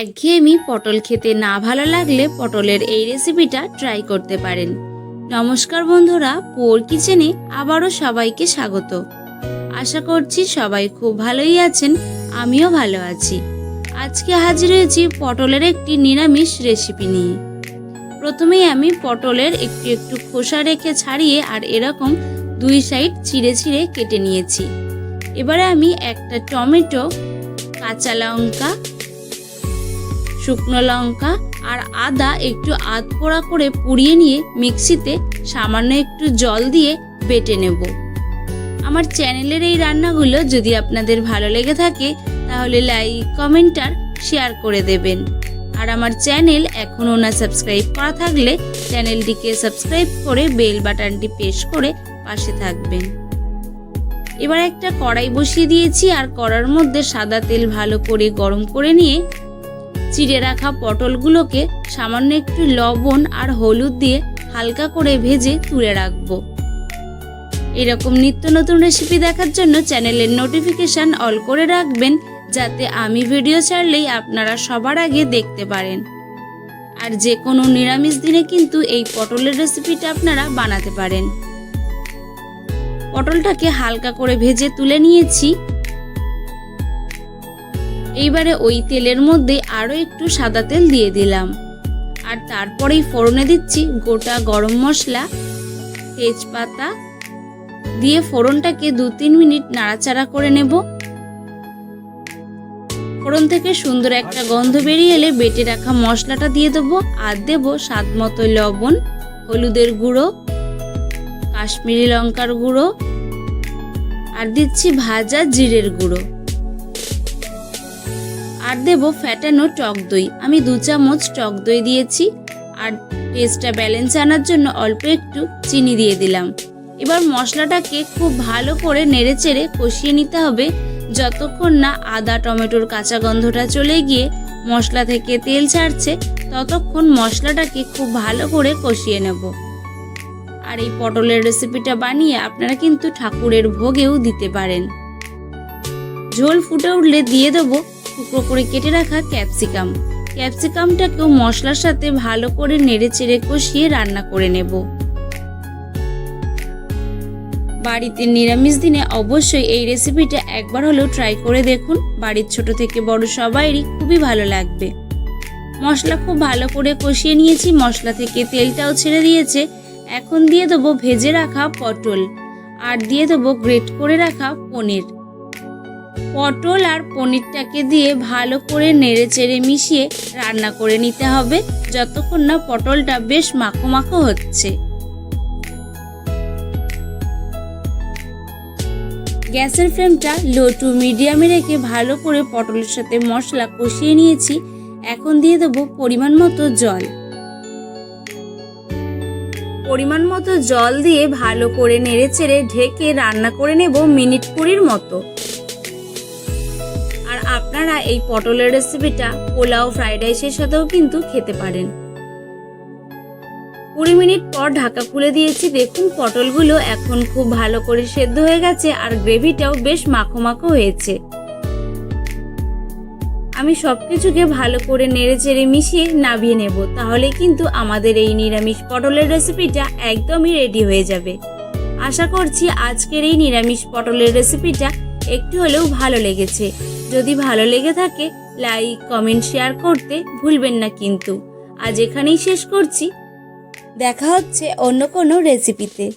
একঘেয়েমি পটল খেতে না ভালো লাগলে পটলের এই রেসিপিটা ট্রাই করতে পারেন। নমস্কার বন্ধুরা পোর কিচেনে আবারও সবাইকে স্বাগত। আশা করছি সবাই খুব ভালোই আছেন, আমিও ভালো আছি। আজকে হাজির হয়েছি পটলের একটি নিরামিষ রেসিপি নিয়ে। প্রথমেই আমি পটলের একটু একটু খোসা রেখে ছাড়িয়ে আর এরকম দুই সাইড চিড়ে চিড়ে কেটে নিয়েছি। এবারে আমি একটা টমেটো, কাঁচা লঙ্কা শুকনো লঙ্কা আর আদা একটু আধ পোড়া করে পুড়িয়ে নিয়ে মিক্সিতে সামান্য একটু জল দিয়ে বেটে নেব। আমার চ্যানেলের এই রান্নাগুলো যদি আপনাদের ভালো লেগে থাকে, তাহলে লাইক, কমেন্ট আর শেয়ার করে দেবেন। আর আমার চ্যানেল এখনও না সাবস্ক্রাইব করা থাকলে চ্যানেলটিকে সাবস্ক্রাইব করে বেল বাটনটি প্রেস করে পাশে থাকবেন। এবার একটা কড়াই বসিয়ে দিয়েছি আর কড়ার মধ্যে সাদা তেল ভালো করে গরম করে নিয়ে চিড়ে রাখা পটলগুলোকে সামান্য একটু লবণ আর হলুদ দিয়ে হালকা করে ভেজে তুলে রাখব। এরকম নিত্য নতুন রেসিপি দেখার জন্য চ্যানেলের নোটিফিকেশান অল করে রাখবেন, যাতে আমি ভিডিও ছাড়লেই আপনারা সবার আগে দেখতে পারেন। আর যে কোনো নিরামিষ দিনে কিন্তু এই পটলের রেসিপিটা আপনারা বানাতে পারেন। পটলটাকে হালকা করে ভেজে তুলে নিয়েছি। এইবারে ওই তেলের মধ্যে আরও একটু সাদা তেল দিয়ে দিলাম। আর তারপরেই ফোড়নে দিচ্ছি গোটা গরম মশলা, তেজপাতা, দিয়ে ফোড়নটাকে দু তিন মিনিট নাড়াচাড়া করে নেব। ফোড়ন থেকে সুন্দর একটা গন্ধ বেরিয়ে এলে বেটে রাখা মশলাটা দিয়ে দেবো আর দেব স্বাদ মতো লবণ, হলুদের গুঁড়ো, কাশ্মীরি লঙ্কার গুঁড়ো, আর দিচ্ছি ভাজা জিরের গুঁড়ো। আর দেব ফ্যাটানো টক দই। আমি দু চামচ টক দই দিয়েছি আর টেস্টটা ব্যালেন্স আনার জন্য অল্প একটু চিনি দিয়ে দিলাম। এবার মশলাটাকে খুব ভালো করে নেড়ে চেড়ে কষিয়ে নিতে হবে যতক্ষণ না আদা, টমেটোর কাঁচা গন্ধটা চলে গিয়ে মশলা থেকে তেল ছাড়ছে ততক্ষণ মশলাটাকে খুব ভালো করে কষিয়ে নেব। আর এই পটলের রেসিপিটা বানিয়ে আপনারা কিন্তু ঠাকুরের ভোগেও দিতে পারেন। ঝোল ফুটে উঠলে দিয়ে দেবো টুকরো করে কেটে রাখা ক্যাপসিকাম। ক্যাপসিকামটাকেও মশলার সাথে ভালো করে নেড়ে চেড়ে কষিয়ে রান্না করে নেব। বাড়িতে নিরামিষ দিনে অবশ্যই এই রেসিপিটা একবার হলেও ট্রাই করে দেখুন। বাড়ির ছোট থেকে বড় সবাইরই খুবই ভালো লাগবে। মশলা খুব ভালো করে কষিয়ে নিয়েছি। মশলা থেকে তেলটাও ছেড়ে দিয়েছে। এখন দিয়ে দেবো ভেজে রাখা পটল। আর দিয়ে দেবো গ্রেট করে রাখা পনির। পটল আর পনিরটাকে দিয়ে ভালো করে নেড়ে চেড়ে মিশিয়ে রান্না করে নিতে হবে, যতক্ষণ না পটলটা বেশ মাখো মাখো হচ্ছে। গ্যাসের ফ্লেমটা লো টু মিডিয়ামে রেখে ভালো করে পটলের সাথে মশলা কষিয়ে নিয়েছি, এখন দিয়ে দেবো পরিমাণ মতো জল। পরিমাণ মতো জল দিয়ে ভালো করে নেড়ে চেড়ে ঢেকে রান্না করে নেব মিনিট কুড়ির মতো। আর আপনারা এই পটলের রেসিপিটা পোলাও ফ্রাইড রাইসের সাথেও কিন্তু খেতে পারেন। কুড়ি মিনিট পর ঢাকা খুলে দিয়েছি। দেখুন, পটলগুলো এখন খুব ভালো করে সেদ্ধ হয়ে গেছে আর গ্রেভিটাও বেশ মাখো মাখো হয়েছে। আমি সব কিছুকে ভালো করে নেড়ে চেড়ে মিশিয়ে নাবিয়ে নেব, তাহলে কিন্তু আমাদের এই নিরামিষ পটলের রেসিপিটা একদমই রেডি হয়ে যাবে। আশা করছি আজকের এই নিরামিষ পটলের রেসিপিটা একটু হলেও ভালো লেগেছে। যদি ভালো লেগে থাকে লাইক কমেন্ট শেয়ার করতে ভুলবেন না কিন্তু। আজ এখানেই শেষ করছি। দেখা হচ্ছে অন্য কোনো রেসিপিতে